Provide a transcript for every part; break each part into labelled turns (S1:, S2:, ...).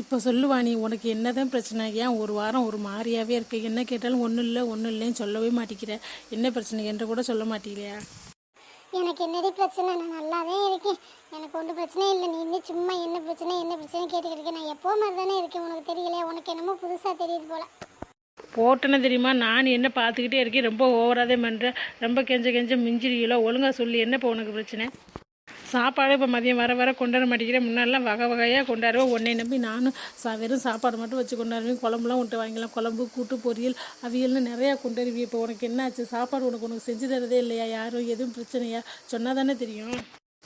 S1: இப்போ சொல்லுவா நீ உனக்கு என்னதான் பிரச்சனை? ஏன் ஒரு வாரம் ஒரு மாதிரியாவே இருக்கு? என்ன கேட்டாலும் ஒன்றும் இல்லை ஒன்றும் இல்லைன்னு சொல்லவே மாட்டேங்கிற. என்ன பிரச்சனை? என்று கூட சொல்ல மாட்டேங்கிறியா?
S2: எனக்கு என்னடி பிரச்சனை? நான் நல்லாவே இருக்கேன். எனக்கு ஒன்றும் பிரச்சனை இல்லை. நீ இன்னும் சும்மா என்ன பிரச்சனை என்ன பிரச்சனை கேட்டுக்கிட்டு இருக்கேன் நான் எப்போ மாதிரி தானே இருக்கேன். உனக்கு தெரியலையா? உனக்கு என்னமோ புதுசாக தெரியுது போல.
S1: போட்டேன்னு தெரியுமா? நான் என்ன பார்த்துக்கிட்டே இருக்கேன். ரொம்ப ஓவராதே பண்ணுறேன் ரொம்ப கெஞ்ச கெஞ்ச மிஞ்சிருக்கீங்களோ ஒழுங்காக சொல்லி. என்ன இப்போ உனக்கு பிரச்சனை? சாப்பாடு இப்போ மதியம் வர வர கொண்டாட மாட்டேங்கிறேன் முன்னாடிலாம் வகை வகையாக கொண்டாடுவேன் ஒன்றை நம்பி நானும் சா வெறும் சாப்பாடு மட்டும் வச்சு கொண்டாடுவேன். குழம்புலாம் விட்டு வாங்கிக்கலாம். குழம்பு கூட்டு பொரியல் அவியல்னு நிறையா கொண்டாடுவி இப்போ உனக்கு என்ன ஆச்சு சாப்பாடு உனக்கு உனக்கு செஞ்சு தரதே இல்லையா? யாரும் எதுவும் பிரச்சனையா? சொன்னால் தானே தெரியும்.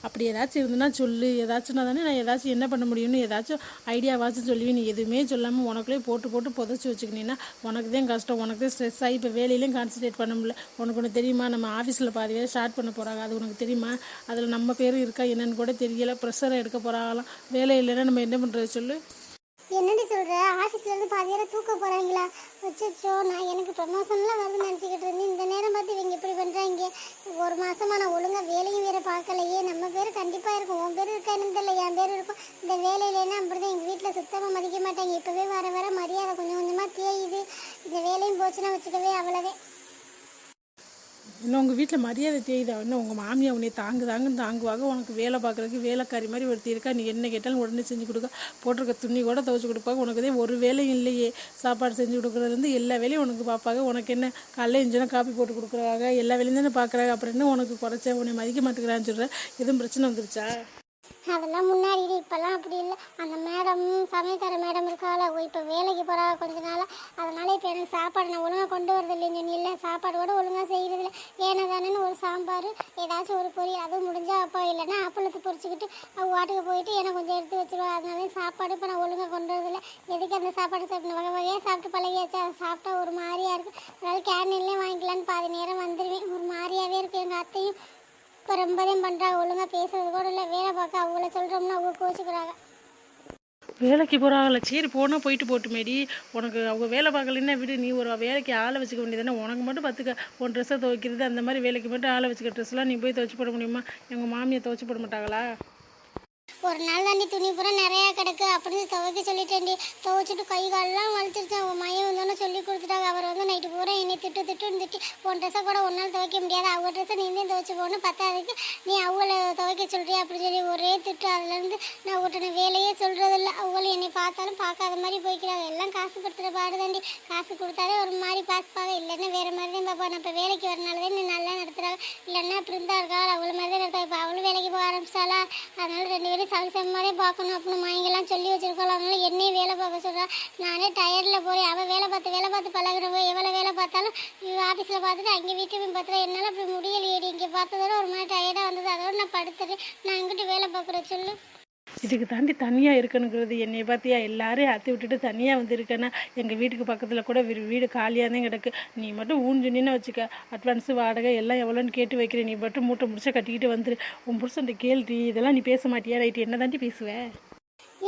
S1: அப்படி ஏதாச்சும் இருந்துன்னா சொல்லு. ஏதாச்சும்னா தானே நான் ஏதாச்சும் என்ன பண்ண முடியும்னு ஏதாச்சும் ஐடியாவாச்சும் சொல்லுவேன். நீ எதுவுமே சொல்லாமல் உனக்குள்ளே போட்டு போட்டு புதைச்சி வச்சுக்கினீன்னா உனக்கு தான் கஷ்டம். உனக்கு தான் ஸ்ட்ரெஸ் ஆகி இப்போ வேலையிலையும் கான்சன்ட்ரேட் பண்ண முடியல. உனக்கு ஒன்று தெரியுமா? நம்ம ஆஃபீஸில் பாதி வேலை ஸ்டார்ட் பண்ண போகிறாங்க அது உனக்கு தெரியுமா? அதில் நம்ம பேரும் இருக்கா என்னன்னு கூட தெரியல. ப்ரெஷரை எடுக்க போகிறாங்களாம் வேலை இல்லைன்னா நம்ம என்ன பண்ணுறது சொல்லு.
S2: என்னடி சொல்கிற ஆஃபீஸ்லேருந்து பாதி வேலை தூக்க போகிறாங்களா வச்சோ நான் எனக்கு ப்ரமோஷன்லாம் வருதுன்னு நினச்சிக்கிட்டு இருந்தேன். இந்த ஒரு மாதமாக நான் ஒழுங்காக வேலையும் வேறு பார்க்கலையே. நம்ம பேர் கண்டிப்பாக இருக்கும். உன் பேர் இருக்கா என்னன்னு என் பேர் இருக்கும். இந்த வேலையிலேனா அப்படி தான் எங்கள் வீட்டில் சுத்தமாக மதிக்க மாட்டாங்க. இப்போவே வர வர மரியாதை கொஞ்சம் கொஞ்சமாக தேயுது. இந்த வேலையும் போச்சுன்னா வச்சுக்கவே அவ்வளவே.
S1: இன்னும் உங்கள் வீட்டில் மரியாதை தெரியுதா இன்னும் உங்கள் மாமியா உன்னை தாங்குதாங்கன்னு தாங்குவாங்க. உனக்கு வேலை பார்க்குறதுக்கு வேலைக்காரி மாதிரி ஒருத்தி இருக்கா. நீ என்ன கேட்டாலும் உடனே செஞ்சு கொடுக்க. போட்டிருக்க துணி கூட துவச்சி கொடுப்பாங்க. உனக்கு இதே ஒரு வேலையும் இல்லையே. சாப்பாடு செஞ்சு கொடுக்குறதுலேருந்து எல்லா வேலையும் உனக்கு பார்ப்பாங்க உனக்கு என்ன? காலைல எஞ்சினா காப்பி போட்டு கொடுக்குறாங்க. எல்லா வேலையும் தானே பார்க்குறாங்க அப்புறம் என்ன உனக்கு குறைச்ச? உன்னை மதிக்க மாட்டேங்கிறான்னு சொல்கிறேன் எதுவும் பிரச்சனை வந்துருச்சா?
S2: அதெல்லாம் முன்னாடி இப்போல்லாம் அப்படி இல்லை. அந்த மேடம் சமையல்கார மேடம் இருக்கால இப்போ வேலைக்கு போகிறா கொஞ்ச நாளாக அதனால் இப்போ எனக்கு சாப்பாடு நான் ஒழுங்காக கொண்டு வரது இல்லைன்னு இல்லை சாப்பாடு கூட ஒழுங்காக இல்லை ஏன்னா தானேன்னு ஒரு சாம்பார் ஏதாச்சும் ஒரு பொரியல். அதுவும் முடிஞ்சால் அப்போ இல்லைன்னா அப்பளத்தை பொறிச்சிக்கிட்டு அவள் வாட்டுக்கு போயிட்டு எனக்கு கொஞ்சம் எடுத்து வச்சிருவா. அதனால சாப்பாடு இப்போ நான் ஒழுங்காக கொண்டு வரதில்லை. எதுக்கு அந்த சாப்பாடு சாப்பிட்டு வகை வகையாக சாப்பிட்டு பழகியாச்சா? அதை சாப்பிட்டா ஒரு மாதிரியாக இருக்குது அதனால் கேண்டீன்லேயே வாங்கிக்கலான்னு பாதி நேரம் வந்துடுவேன் ஒரு மாதிரியாவே இருக்குது எங்கள் அத்தையும். இப்போ ரொம்பதான் பண்ணுறாங்க ஒழுங்காக பேசுறது கூட இல்லை. வேலை பார்க்க அவங்கள சொல்கிறோம்னா அவங்க கோச்சிக்கிறாங்க.
S1: வேலைக்கு போகிறாங்கள சரி போனால் போயிட்டு போட்டுமேடி. உனக்கு அவங்க வேலை பார்க்கலன்னா விடு. நீ ஒரு வேலைக்கு ஆளை வச்சுக்க வேண்டியதானே உனக்கு மட்டும் பார்த்துக்க உன் ட்ரெஸ்ஸை துவைக்கிறது அந்த மாதிரி வேலைக்கு மட்டும் ஆளை வச்சுக்க. ட்ரெஸ்லாம் நீ போய் துவைச்சி போட முடியுமா? எங்கள் மாமியை துவைச்சி போட மாட்டாங்களா?
S2: ஒரு நாள் தாண்டி துணி பூரா நிறையா கிடக்கு அப்படின்னு துவைக்க சொல்லிட்டேன்டி. துவைச்சிட்டு கை காலெல்லாம் வலிச்சிருச்சேன் உன் மையம் வந்தோன்னு சொல்லி கொடுத்துட்டாங்க. அவர் வந்து நைட்டு பூரா என்னை திட்டு திட்டுன்னு திட்டி உன் ட்ரெஸ்ஸை கூட ஒரு நாள் துவைக்க முடியாது. அவங்க ட்ரெஸ்ஸை நீ தான் துவைச்சு போகணும் பத்தாதுக்கு நீ அவளை துவைக்க சொல்கிறிய அப்படின்னு சொல்லி ஒரே திட்டு. அதுலேருந்து நான் விட்டுன வேலையே சொல்கிறதில்ல அவங்களும் என்னை பார்த்தாலும் பார்க்காத மாதிரி போய்க்கிறாங்க. எல்லாம் காசு கொடுத்துற பாடுதாண்டி காசு கொடுத்தாலே ஒரு மாதிரி பார்ப்பாங்க இல்லைன்னா வேறு மாதிரி தான் பார்ப்பா நான் இப்போ வேலைக்கு வரனால தான் நீ நல்லா நடத்துகிறாங்க இல்லைன்னா பிருந்தா இருக்கா அவளை மாதிரி தான் நடத்தா இப்போ அவளும் வேலைக்கு போக ஆரம்பிச்சாலா அதனால ரெண்டு பேரும் சரி சமமாதே பார்க்கணும் அப்படின்னு மாயங்கெல்லாம் சொல்லி வச்சிருக்கோம் அதனால என்னையும் வேலை பார்க்க சொல்கிறா நானே டயர்டில் போய் அவள் வேலை பார்த்து வேலை பார்த்து பழகுறவோ எவ்வளோ வேலை பார்த்தாலும் ஆஃபீஸில் பார்த்துட்டு அங்கே வீட்டு போய் பார்த்துட்டு என்னால் அப்படி முடியலையேடி. இங்கே பார்த்ததோட ஒரு மாதிரி டயர்டாக வந்தது. அதோட நான் படுத்துட்டு நான் இங்கிட்டு வேலை பார்க்குறேன் சொல்லு.
S1: இதுக்கு தாண்டி தனியாக இருக்கணுங்கிறது என்னை பார்த்தியா எல்லாரையும் அத்தி விட்டுட்டு தனியாக வந்து இருக்கேன்னா எங்கள் வீட்டுக்கு பக்கத்தில் கூட வீடு வீடு காலியாக தான் கிடக்கு. நீ மட்டும் ஊஞ்சுனின்னு வச்சுக்க. அட்வான்ஸு வாடகை எல்லாம் எவ்வளோன்னு கேட்டு வைக்கிறேன். நீ மட்டும் மூட்டை முடிச்சா கட்டிக்கிட்டு வந்துரு. உன் புருஷன்ட்ட கேள்வி இதெல்லாம் நீ பேச மாட்டியா? ரைட்டு என்ன தாண்டி பேசுவேன்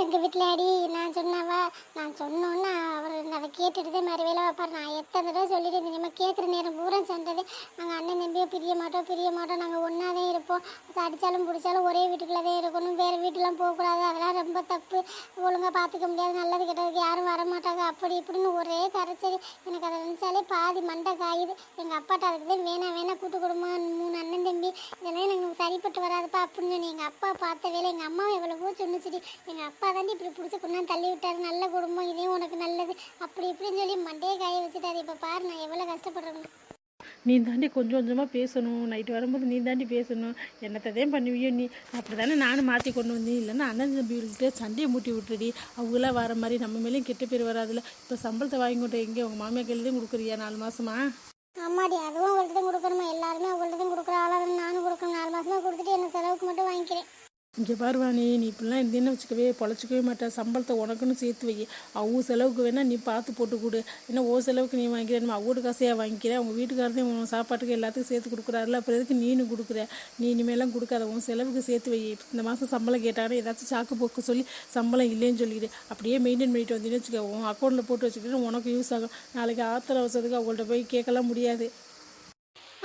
S2: எங்கள் வீட்டில் அடி நான் சொன்னவா? நான் சொன்னோன்னா அவர் அதை கேட்டுட்டு தான் மாதிரி வேலை வைப்பார் நான் எத்தனை தடவை சொல்லிட்டு நம்ம கேட்குற நேரம் பூரா சென்றது. நாங்கள் அண்ணன் தம்பியோ பிரிய மாட்டோம் பிரிய மாட்டோம். நாங்கள் ஒன்றா தான் இருப்போம் அடித்தாலும் பிடிச்சாலும் ஒரே வீட்டுக்குள்ளே தான் இருக்கணும். வேறு வீட்டுலாம் போகக்கூடாது. அதெல்லாம் ரொம்ப தப்பு. ஒழுங்காக பார்த்துக்க முடியாது. நல்லது கெட்டதுக்கு யாரும் வர மாட்டாங்க. அப்படி இப்படின்னு ஒரே கரைச்சல். எனக்கு அதை நினச்சாலே பாதி மண்டை காயுது. எங்கள் அப்பாட்ட அதுக்கு தான் வேணாம் வேணாம் கூட்டு குடும்பம் மூணு அண்ணன் தம்பி இதெல்லாம் எனக்கு சரிப்பட்டு வராதுப்பா அப்படின்னு சொன்னி எங்கள் அப்பா பார்த்த வேலை எங்கள் அம்மாவை எவ்வளவோ சொன்னுச்சுடி. எங்கள் அப்பா தாண்டி இப்படி பிடிச்சி கொண்டாந்து தள்ளி விட்டாரு. நல்ல குடும்பம் இதே உனக்கு நல்லது. அப்படி இப்படின்னு சொல்லி மண்டையே காய வச்சுட்டாரு. இப்போ பாரு நான் எவ்வளோ கஷ்டப்படுறேன்
S1: நீ தாண்டி கொஞ்சம் கொஞ்சமாக பேசணும். நைட்டு வரும்போது நீ தாண்டி பேசணும். என்னத்தை தான் பண்ணுவியோ நீ. அப்படி தானே நானும் மாற்றி கொண்டு வந்தேன். இல்லைன்னா அண்ணன் தம்பிகிட்ட சண்டையை மூட்டி விட்டுடி அவங்களாம் வர மாதிரி நம்ம மேலேயும் கெட்ட பேர் வராதுல்ல. இப்போ சம்பளத்தை வாங்கி கொண்டு எங்கே? உங்கள் மாமியா கையில் தான் கொடுக்குறியா? நாலு மாதமா
S2: ஆமாடி அதுவும் அவங்கள்ட்ட தான் கொடுக்கணுமா? எல்லாருமே அவங்கள்ட்ட தான் கொடுக்குற ஆளாக நானும் கொடுக்கணும். நாலு மாசமா கொடுத்துட்டு என்ன செலவுக்கு மட்டும் வாங்கிக்கிறேன்.
S1: இங்கே பாருவானி நீ இப்படிலாம் இருந்தேன்னு வச்சுக்கவே பொழைச்சிக்கவே மாட்டேன் சம்பளத்தை உனக்குன்னு சேர்த்து வை. அவங்க செலவுக்கு வேணால் நீ பார்த்து போட்டு கொடு. ஏன்னா ஓ செலவுக்கு நீ வாங்கிக்கிறேன் அவ்வளோ காசையாக வாங்கிக்கிறேன் அவங்க வீட்டுக்காரதையும் உன் சாப்பாட்டுக்கு எல்லாத்துக்கும் சேர்த்து கொடுக்குறாருல. அப்புறம் எதுக்கு நீனு கொடுக்குற? நீ இனிமேலாம் கொடுக்காத. உன் செலவுக்கு சேர்த்து வை. இந்த மாதம் சம்பளம் கேட்டாங்கன்னா ஏதாச்சும் சாக்கு போக்கு சொல்லி சம்பளம் இல்லைன்னு சொல்லிடு. அப்படியே மெயின்டைன் பண்ணிட்டு வந்தீங்கன்னு வச்சுக்கோ. உன் அக்கௌண்ட்டில் போட்டு வச்சுக்கிட்டு உனக்கு யூஸ் ஆகும். நாளைக்கு ஆத்திர அவசரத்துக்கு அவங்கள்ட்ட போய் கேட்கலாம் முடியாது.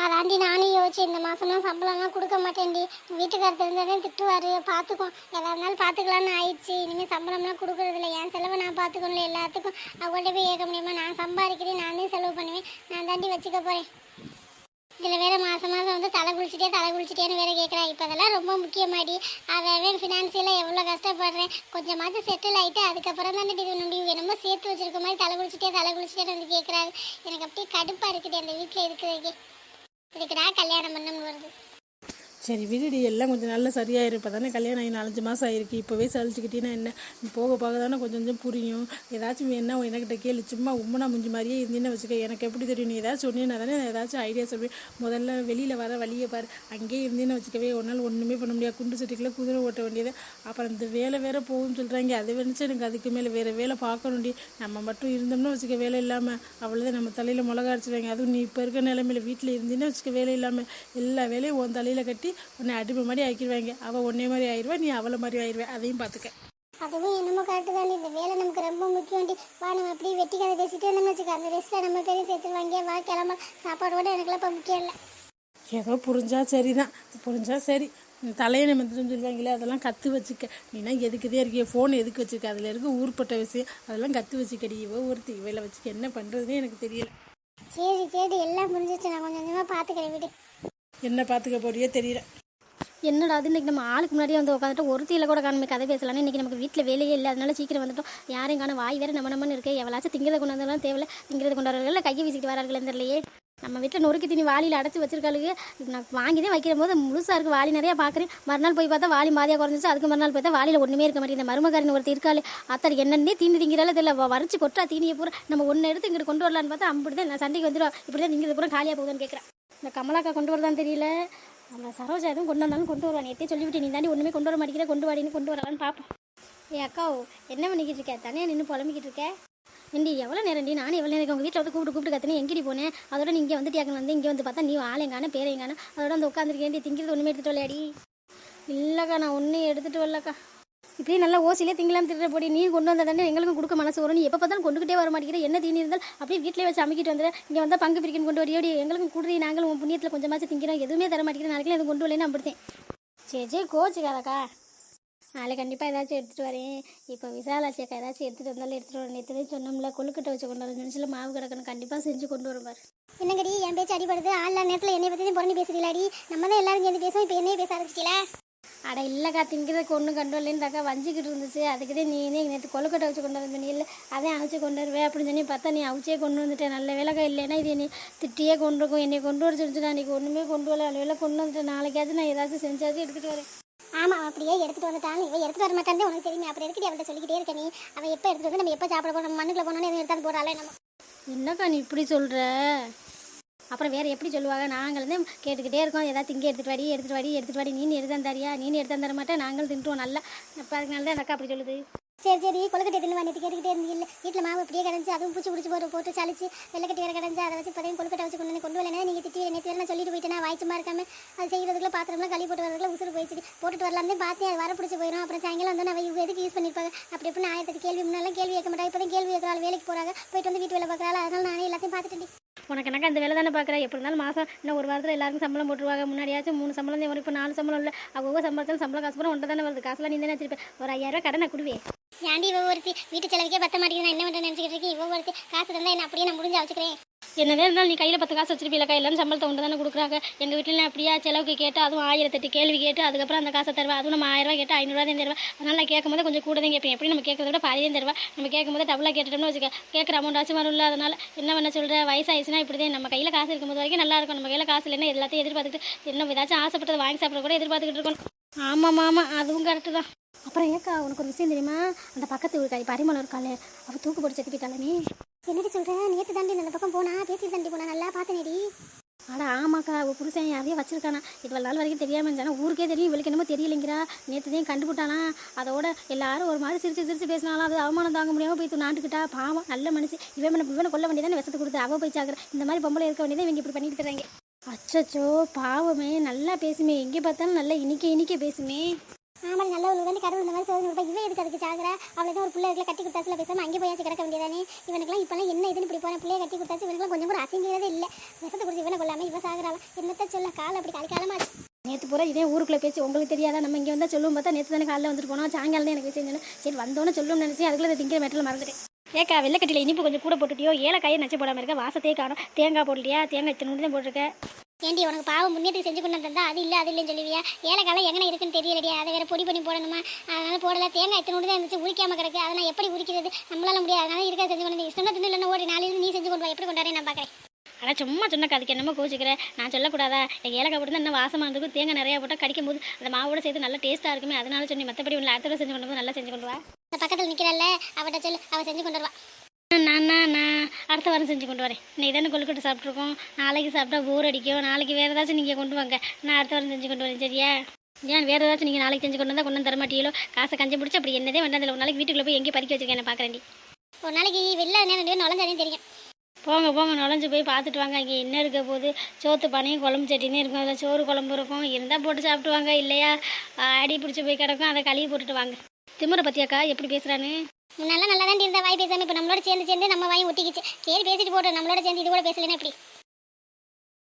S2: அதாண்டி நானும் யோசிச்சு இந்த மாதம்லாம் சம்பளம்லாம் கொடுக்க மாட்டேன்டி. வீட்டுக்காரர் தெரிஞ்சாலே திட்டுவார். பார்த்துக்கும் எதா இருந்தாலும் பார்த்துக்கலான்னு ஆயிடுச்சு. இனிமேல் சம்பளம்லாம் கொடுக்குறதில்ல இல்லை. என் செலவை நான் பார்த்துக்கணும் எல்லாத்துக்கும். அவங்கள்ட்ட போய் ஏற்க முடியுமா? நான் சம்பாதிக்கிறேன். நானே செலவு பண்ணுவேன். நான் தாண்டி வச்சுக்க போகிறேன் இதில் வேறு மாதம் மாதம் வந்து தலை குளிச்சுட்டே தலை குளிச்சுட்டேன்னு வேறு கேட்குறா இப்போ அதெல்லாம் ரொம்ப முக்கியமாடி. அவன் ஃபினான்சியலாக எவ்வளோ கஷ்டப்படுறேன். கொஞ்சமாச்சும் செட்டில் ஆகிட்டு அதுக்கப்புறம் தானே இது முடியும் என்னமோ சேர்த்து வச்சிருக்க மாதிரி தலை குளிச்சுட்டே தலை குளிச்சுட்டேன்னு வந்து கேட்குறாரு எனக்கு அப்படியே கடுப்பாக இருக்குது அந்த வீட்டில் இருக்கிறதுக்கே. இதுக்குடா கல்யாணம் பண்ணணும்னு வருது.
S1: சரி விடுடி. எல்லாம் கொஞ்சம் நல்லா சரியாயிரும். இப்போ தானே கல்யாணம் ஆகி நாலஞ்சு மாதம் ஆயிருக்கு. இப்போவே சலிச்சுக்கிட்டீங்கன்னா என்ன? போக போக தானே கொஞ்சம் கொஞ்சம் புரியும். ஏதாச்சும் வேணா என்கிட்ட கேளு. சும்மா உம்மனா முஞ்சு மாதிரியே இருந்தீங்கன்னு வச்சுக்க. எனக்கு எப்படி தெரியும்? நீ ஏதாச்சும் சொன்னீங்கன்னா தானே நான் ஏதாச்சும் ஐடியா சொல்வேன். முதல்ல வெளியில் வர வழியை பாரு. அங்கேயே இருந்தீங்கன்னு வச்சுக்கவே ஒரு நாள் ஒன்றுமே பண்ண முடியாது. குண்டு சட்டிக்கெல்லாம் குதிரை ஓட்ட வேண்டியது. அப்புறம் இந்த வேலை வேற போகும்னு சொல்கிறாங்க அதை வந்துச்சு எனக்கு அதுக்கு மேலே வேறு வேலை பார்க்கணும்டி. நம்ம மட்டும் இருந்தோம்னா வச்சுக்க வேலை இல்லாமல் அவ்வளோதான் நம்ம தலையில் மிளகா அரைச்சிடுவாங்க அதுவும் நீ இப்போ இருக்க நிலைமையில வீட்டில் இருந்தீங்கன்னா வச்சுக்க வேலை இல்லாமல் எல்லா வேலையும் உன் தலையில் கட்டி உன்னை அடிமை மாதிரி ஆக்கிடுவாங்க. அவள் ஒன்னே மாதிரி ஆயிடுவா நீ அவளை மாதிரி ஆயிடுவா அதையும் பார்த்துக்க
S2: அதுவும் என்னமோ கரெக்டு தான் இந்த வேலை நமக்கு ரொம்ப முக்கியம்டி வா நம்ம அப்படியே வெட்டி கதை பேசிட்டு இருந்தோம்னு வச்சுக்க. அந்த ரெஸ்ட்டில் நம்ம பேரையும் சேர்த்துருவாங்க. வா கிளம்ப. சாப்பாடோட எனக்குலாம் இப்போ முக்கியம் இல்லை.
S1: ஏதோ புரிஞ்சா சரிதான். புரிஞ்சா சரி. தலையை நிமித்தம் சொல்லுவாங்களே அதெல்லாம் கற்று வச்சுக்க. நீனா எதுக்குதே இருக்கிய? ஃபோன் எதுக்கு வச்சுக்க? அதில் இருக்க ஊர்பட்ட விஷயம். அதெல்லாம் கற்று வச்சுக்கடி. இவ ஒருத்தி இவையில வச்சுக்க. என்ன பண்ணுறதுனே எனக்கு தெரியல.
S2: சரி சரி. எல்லாம் புரிஞ்சிச்சு நான் கொஞ்சம் கொஞ்சமாக பார்த்துக்கிறேன் விடு.
S1: என்ன பார்த்துக்க போறியோ தெரியல.
S3: என்னடா அது இன்னைக்கு நம்ம ஆளுக்கு முன்னாடியே வந்து உட்காந்துட்டு ஒருத்தியில் கூட காணுமே கதை பேசலாம்னு இன்னைக்கு நமக்கு வீட்டில் வேலையே இல்லை அதனால சீக்கிரம் வந்துட்டோம். யாரையும் காணும். வாய் வேற நம்ம நம்மன்னு இருக்கு. எவ்வளாச்சும் திங்கிறத கொண்டு வந்தாலும் தேவையில்ல. திங்கிறத கொண்டு வரல கையை வீசிக்கிட்டு வரார்கள் தெரியலையே. நம்ம வீட்டில் நொறுக்கி தீனி வாளியில் அடைச்சி வச்சிருக்காளுக்கு நான் வாங்கி தான் வைக்கிற போது முழுசாக இருக்குது வாளி நிறையா பார்க்குறேன் மறுநாள் போய் பார்த்தா வாளி மாதிரியாக குறைஞ்சிச்சு அதுக்கு மறுநாள் பார்த்தா வாளியில் ஒன்றுமே இருக்க மாட்டேங்குது. மருமகாரின் ஒருத்தர் இருக்காள். அத்தார் என்னென்னே தீனி திங்கிறாலும் தெரியல. வரைச்சி கொட்டா தீனியை பூரா. நம்ம ஒன்று எடுத்து இங்கிட்டு கொண்டு வரலான்னு பார்த்தா அப்படி தான் நான் சண்டைக்கு வந்துடும் இப்படி தான் திங்கிறது பூரா காலியாக போகுதுன்னு கேட்குறேன் இந்த கமலாக்கா கொண்டு வரதான் தெரியல. நம்ம சரோஜா எதுவும் கொண்டு வந்தாலும் கொண்டு வருவான் எத்தையும் சொல்லிவிட்டு நீ தாண்டி ஒன்றுமே கொண்டு வர மாட்டேங்கிற. கொண்டு வாடின்னு கொண்டு வரலான்னு பார்ப்போம் ஏ அக்கா என்ன பண்ணிக்கிட்டு இருக்க? தனியாக நின்று புலம்பிக்கிட்டு இருக்க? ஏண்டி எவ்வளோ நேரம் நானும் எவ்வளோ நேரம் உங்கள் வீட்டில் வந்து கூப்பிட்டு கூப்பிட்டு கத்தனே எங்கடி போனேன் அதோட நீங்கள் இங்கே டேக்கன் வந்து இங்கே வந்து பார்த்தா நீ ஆளையங்கான பேரையங்கான அதோட வந்து உட்காந்துருக்கேன் திங்கிறது ஒன்றுமே எடுத்துகிட்டு வரலையாடி? இல்லைக்கா நான் ஒன்றும் எடுத்துகிட்டு வரலக்கா. இப்படியே நல்லா ஓசிலே திங்கலாம் திட்டுற போடி நீ கொண்டு வந்த தானே எங்களுக்கும் கொடுக்க மனசு வரும். நீ எப்போ பார்த்தாலும் கொண்டுகிட்டே வர மாட்டேங்கிற. என்ன தீனி இருந்தால் அப்படியே வீட்டிலே வச்சு அமைக்கிட்டு வந்துடு இங்கே வந்தால் பங்கு பிரிக்கணும் கொண்டு வரையோடி. எங்களுக்கும் குடுறி நாங்களும் உன் புண்ணியத்தில் கொஞ்சமாச்சும் திங்கிறோம். எதுவுமே தர மாட்டேங்கிறேன் நாளைக்கு எதுவும் கொண்டு வரலன்னு அப்படித்தேன். சரி சரி கோச்சுக்காதக்கா. நாளைக்கு கண்டிப்பாக ஏதாச்சும் எடுத்துகிட்டு வரேன். இப்போ விசாலாட்சி அக்கா ஏதாச்சும் எடுத்துகிட்டு வந்தாலும் எடுத்துகிட்டு வரேன். நேற்று சொன்னோம்ல கொழுக்கட்டை வச்சு கொண்டு வர நிமிஷத்தில் மாவு கிடக்கணும் கண்டிப்பாக செஞ்சு கொண்டு வரும் பாரு.
S2: என்னங்கடி? என் பேச்சு அடிபடுது. ஆள் நேரத்தில் என்னை பற்றி தான் புறணி பேசுறீங்களாடி? நம்ம தான் எல்லாரும் சேர்ந்து பேசுவோம். இப்போ என்னையே பேச ஆரம்பிச்சிட்டீங்களா
S3: அட இல்லைக்கா திங்கிறதுக்கு ஒன்றும் கண்டு வரலன்றாக்கா வஞ்சிக்கிட்டு இருந்துச்சு. அதுக்கு தான் நீ நேற்று கொழுக்கட்டை வச்சு கொண்டு வந்து இல்லை அதையும் அவிச்சு கொண்டு வருவேன் அப்படின்னு சொல்லி பார்த்தா நீ அவிச்சே கொண்டு வந்துட்டேன் நல்ல வேலைக்கா இல்லைன்னா இது என்னை திட்டியே கொண்டு இருக்கும். என்னை கொண்டு வர சொல்லிச்சு நான் இன்றைக்கி ஒன்றுமே கொண்டு வரல. நல்ல வேலை கொண்டு வந்துட்டேன் நாளைக்காச்சும் நான் ஏதாச்சும் செஞ்சாச்சும் எடுத்துகிட்டு வரேன்.
S2: ஆமா அவன் அப்படியே எடுத்துட்டு வந்துட்டான் இவன் எடுத்துட்டு வர மாட்டான்னு உனக்கு தெரியுமே. அப்புறம் எதுக்கு அவன்கிட்ட சொல்லிக்கிட்டே இருக்க நீ? அவன் எப்போ எடுத்துட்டு வந்து நம்ம எப்போ சாப்பிட போறோம்? நம்ம மண்ணுக்குள்ள போனோன்னு எதுவும் எடுத்தாந்து போறாளே நம்ம.
S3: என்னக்கா நீ இப்படி சொல்கிற அப்புறம் வேறு எப்படி சொல்லுவாங்க? நாங்கள் வந்து கேட்டுக்கிட்டே இருக்கோம். ஏதாவது திங்க எடுத்துகிட்டு வாடி எடுத்துகிட்டு வாடி எடுத்துகிட்டு வாடி. நீ எடுத்து தரியா? நீ எடுத்து தர மாட்டேன் நாங்களும் தின்றுவோம் நல்லா. அப்போ அதுக்கு தான் அக்கா அப்படி சொல்லுது.
S2: சரி சரி. கொழுக்கட்டை தின்னு நேற்று கேட்டுக்கிட்டே இருந்தீங்க வீட்டில் மாவு அப்படியே கிடந்துச்சு அதுவும் பூச்சி பிடிச்சி போட்டு போட்டு சளிச்சு வெள்ளக்கட்டி வேற கிடந்துச்சு அதை வச்சு இப்போதையும் கொழுக்கட்டை வச்சு கொண்டு வந்து கொண்டு வரலன்னா நீங்கள் திட்டி நேற்று வேறு நான் சொல்லிட்டு போயிட்டேனா? வாய்ச்சமா இருக்காம. அது செய்கிறதுக்குள்ள பாத்திரம்லாம் கழுவி போட்டு வரதுக்குள்ள உசுறு போயிடுச்சு. போட்டுட்டு வரலாம்னு பார்த்தேன் அது வர பிடிச்சி போயிடும் அப்புறம் சாயங்காலம் வந்து அவன் இவங்க எதுக்கு யூஸ் பண்ணியிருப்பாங்க அப்படி எப்படி ஆயிரத்தி கேள்வி முன்னாலாம் கேள்வி கேட்க மாட்டாங்க. இப்போ தான் கேள்வி கேட்கறாள் வேலைக்கு போகிறாங்க போயிட்டு வந்து வீட்டு வேலை பார்க்குறாள் அதனால நானே எல்லாத்தையும் பார்த்துட்டேன்
S3: உனக்கு எனக்கு அந்த வேலை தானே பார்க்குறேன் எப்படி இருந்தாலும் மாதம் இன்னும் ஒரு வாரத்தில் எல்லாருக்கும் சம்பளம் போட்டுருவாங்க. முன்னாடியாச்சும் மூணு சம்பளம் தான் வரும் இப்போ நாலு சம்பளம் இல்லை. அவங்க சம்பளத்தில் சம்பளம் காசு பூரா ஒன்றை தானே வருது. காசுலாம் நீ தானே வச்சிருப்பேன் ஒரு ஐயாயிரம் கடனை கொடுவே.
S2: ஏன்டி இவ்வளோ ஒருத்தி வீட்டு செலவுக்கே பத்த மாட்டேங்குது நான் என்ன பண்ணுறேன் நினச்சிக்கிட்டு இருக்கேன் இவ்வளோ ஒருத்தி காசு தந்தா என்ன அப்படியே நான் முடிஞ்சு வச்சுக்கிறேன்
S3: என்னதான் இருந்தாலும் நீ கையில் பத்து காசு வச்சிருப்பீங்களா எல்லாரும் சம்பளத்தை ஒன்று தானே கொடுக்குறாங்க. எங்கள் வீட்டில் நான் அப்படியா? செலவுக்கு கேட்டு அதுவும் ஆயிரத்தெட்டு கேள்வி கேட்டு அதுக்கப்புறம் அந்த காசை தருவா? அதுவும் நம்ம ஆயிரம் கேட்டு ஐநூறுரூவா தான் தருவா? அதனால் நான் கேட்கும் போது கொஞ்சம் கூட தான் கேட்பேன். எப்படி நம்ம கேட்கறத விட பாதி தான் தருவா? நம்ம கேட்கும் போது டபுளாக கேட்டுட்டோம்னு வச்சுக்க கேட்குற அமௌண்ட் ஆச்சு வரும்ல அதனால் என்ன பண்ண சொல்கிற வயசாயிடுச்சுன்னா இப்படி தான் நம்ம கையில் காசு இருக்கும்போது வரைக்கும் நல்லா இருக்கும் நம்ம கையில் காசு இல்லைன்னா எல்லாத்தையும் எதிர்பார்த்துட்டு என்ன ஏதாச்சும் ஆசைப்பட்டது வாங்கி சாப்பிட கூட எதிர்பார்த்துக்கிட்டு இருக்கணும். ஆமாம் ஆமாம் அதுவும் கரெக்டு தான். அப்புறம் ஏக்கா உனக்கு ஒரு விஷயம் தெரியுமா? அந்த பக்கத்து வீட்டு பரிமளம் இருக்காளே. அவள் தூக்கு போட்டு செத்து போயிட்டாளே நீ.
S2: என்னடி சொல்கிறேன் நேற்று தாண்டி அந்த பக்கம் போனா பேசி தாண்டி போனா நல்லா பார்த்தனேடி.
S3: அட ஆமாக்கா அவள் புருஷன் யாரையும் வச்சிருக்கானா. இவ்வளோ நாள் வரைக்கும் தெரியாமல் இருந்தானா. ஊருக்கே தெரியும் இவளுக்கு என்னமோ தெரியலைங்கிறா. நேற்றுதையும் கண்டுபிட்டானா அதோட எல்லாரும் ஒரு மாதிரி சிரிச்சு சிரிச்சு பேசினாலும் அது அவமானம் தாங்க முடியாமல் போய் நாட்டுக்கிட்டா. பாவம் நல்ல மனுஷன் இவன் இவனை கொல்ல வேண்டியதானே விஷத்தை கொடுத்து. அவள் போய் சாக்குற இந்த மாதிரி பொம்பளை இருக்க வேண்டியதான் இவங்க இப்படி பண்ணிட்டு தராங்க அச்சச்சோ பாவமே. நல்லா பேசுமே. எங்கே பார்த்தாலும் நல்லா இனிக்க இனிக்க பேசுமே.
S2: ஆமாம் நல்லவங்களுக்கு வந்து கடவுள் இந்த மாதிரி சோதனை கொடுப்பா இவன் எதுக்கு அதுக்கு சாகுறா? அவளை தான் ஒரு பிள்ளை இருக்கல கட்டி கொடுத்தாச்சுல பேசாமல் அங்கே போயாச்சு கிடக்க வேண்டியதானே? இவனுக்குலாம் இப்போலாம் என்ன இதுன்னு இப்படி போகிறேன் பிள்ளைய கட்டி கொடுத்தாச்சு இவனுக்குலாம் கொஞ்சம் கூட அசிங்கிறதே இல்லை. விஷத்தை குடிச்சு இவனை கொள்ளாமல் இவன் சாகுறாளாம் என்னத்த சொல்ல காலம் அப்படி காலி காலமாச்சு
S3: நேற்று பூரா இதே ஊருக்குள்ளே பேச்சு. உங்களுக்கு தெரியாதா? நம்ம இங்கே வந்தால் சொல்லுவோம் பார்த்தா நேற்று தானே காலையில் வந்துட்டு போனோம். சாயங்காலம் தான் எனக்கு சொன்னேன். சரி வந்தோன்னே சொல்லுவோம்னு நினச்சி அதுக்குள்ளே திங்கிற மெட்டில் மறந்துட்டேன். ஏக்கா வெள்ளைக்கட்டியில் இனிப்பு கொஞ்சம் கூட போட்டுட்டியோ? ஏலக்காயை நச்சு போடாமல் இருக்க வாசத்தையே காணும். தேங்காய் போடலையா? தேங்காய் இத்தனை தான் போட்டிருக்க.
S2: ஏண்டி உனக்கு பாவம் முன்னேற்றுக்கு செஞ்சு கொண்டு வந்தா அது இல்லை அது இல்லைன்னு சொல்லுவியா? ஏலக்காலம் எங்கே இருக்குன்னு தெரியலடியா அதை வேற பொடி பண்ணி போடணுமா? அதனால போடல. தேங்காய் எத்தனை தான் இருந்துச்சு உரிக்காம கிடக்கு. அதை நான் எப்படி உரிக்கிறது? நம்மளால முடியாது. அதனால இருக்க செஞ்சு கொண்டு இஷ்டம் தின்னு இல்லைன்னா ஓடி. நாளையில நீ செஞ்சு கொண்டு வா. எப்படி கொண்டாடுறேன் நான் பார்க்குறேன்
S3: ஆனால் சும்மா சொன்னக்கா அதுக்கு என்னமோ கோச்சிக்கிறேன் நான் சொல்லக்கூடாதா? எங்கள் ஏலக்காய் போட்டு இன்னும் வாசமாக இருந்திருக்கும். தேங்காய் நிறையா போட்டால் கடிக்கும் போது அந்த மாவோட சேர்த்து நல்லா டேஸ்ட்டாக இருக்குமே. அதனால சொன்னி மற்றபடி ஒன்று அடுத்த செஞ்சு கொண்டு வந்து நல்லா செஞ்சு கொண்டு வா.
S2: பக்கத்தில் நிற்கிறாள்ல அவட்ட சொல்லு அவள் செஞ்சு கொண்டு வருவா.
S3: நான் நான் அடுத்த வாரம் செஞ்சு கொண்டு வரேன். நீ தானே கொழுக்கட்டை சாப்பிட்ருக்கோம் நாளைக்கு சாப்பிட்டா போர் அடிக்கும். நாளைக்கு வேறு ஏதாச்சும் நீங்கள் கொண்டு வாங்க. நான் அடுத்த வாரம் செஞ்சு கொண்டு வரேன் சரியா? ஏன் வேறு ஏதாச்சும் நீங்கள் நாளைக்கு செஞ்சு கொண்டு வந்தால் கொண்டு வந்து தர மாட்டியோ காசை கஞ்சி பிடிச்சி அப்படி என்னதே வேண்டாம். ஒரு நாளைக்கு வீட்டுக்குள்ளே போய் எங்கேயும் பறிக்க வச்சிருக்கேன் நான் பார்க்குறேன்
S2: ஒரு நாளைக்கு வெளில நேரம் ரெண்டு பேரும் நுழைஞ்சாதே தெரியும்.
S3: போங்க போங்க நுழைஞ்சு போய் பார்த்துட்டு வாங்க. இங்கே என்ன இருக்க போகுது? சோத்து பானையும் குழம்பு சட்டினே இருக்கும். அதில் சோறு குழம்பு இருக்கும். இருந்தால் போட்டு சாப்பிட்டு வாங்க இல்லையா? அடி பிடிச்சி போய் கிடக்கும். அதை கழுவி போட்டுட்டு வாங்க. திமுறை பத்தியாக்கா? எப்படி பேசுகிறான்னு
S2: முன்னெல்லாம் நல்லா தான் இருந்தா வாய் பேசாம இப்போ நம்மளோட சேர்ந்து சேர்ந்து நம்ம வாய் ஒட்டிக்கிச்சு. சரி பேசிட்டு போட்டோம் நம்மளோட சேர்ந்து இது கூட பேசலைன்னா எப்படி?